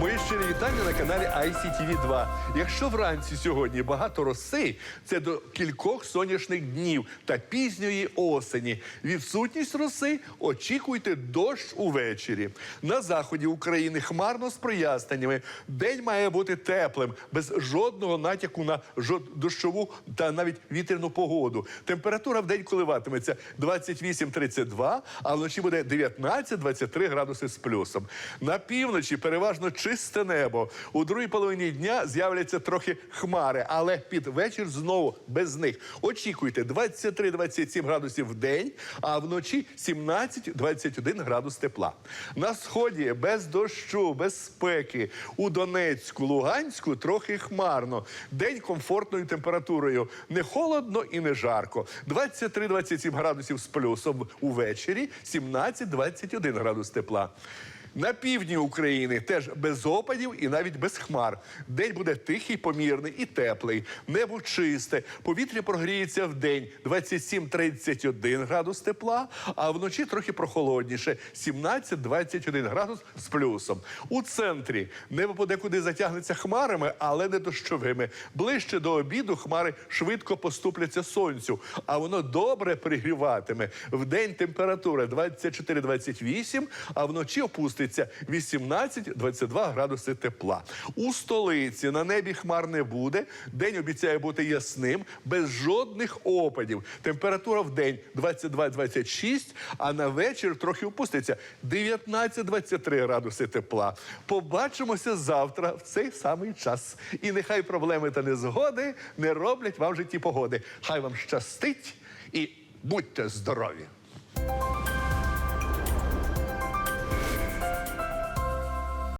Мої щирі вітання на каналі ICTV 2. Якщо вранці сьогодні багато роси, це до кількох сонячних днів та пізньої осені. Відсутність роси очікуйте дощ увечері. На заході України хмарно з проясненнями. День має бути теплим, без жодного натяку на дощову та навіть вітряну погоду. Температура в день коливатиметься 28-32, а вночі буде 19-23 градуси з плюсом. На півночі переважно чисте небо. У другій половині дня з'являться трохи хмари, але під вечір знову без них. Очікуйте 23-27 градусів в день, а вночі 17-21 градус тепла. На сході без дощу, без спеки. У Донецьку, Луганську трохи хмарно. День комфортною температурою. Не холодно і не жарко. 23-27 градусів з плюсом увечері, 17-21 градус тепла. На півдні України теж без опадів і навіть без хмар. День буде тихий, помірний і теплий. Небо чисте. Повітря прогріється в день 27-31 градус тепла, а вночі трохи прохолодніше 17-21 градус з плюсом. У центрі небо подекуди затягнеться хмарами, але не дощовими. Ближче до обіду хмари швидко поступляться сонцю, а воно добре пригріватиме. В день температура 24-28, а вночі опуститься 18-22 градуси тепла. У столиці на небі хмар не буде. День обіцяє бути ясним, без жодних опадів. Температура в день 22-26, а на вечір трохи опуститься 19-23 градуси тепла. Побачимося завтра в цей самий час. І нехай проблеми та незгоди не роблять вам в житті погоди. Хай вам щастить і будьте здорові!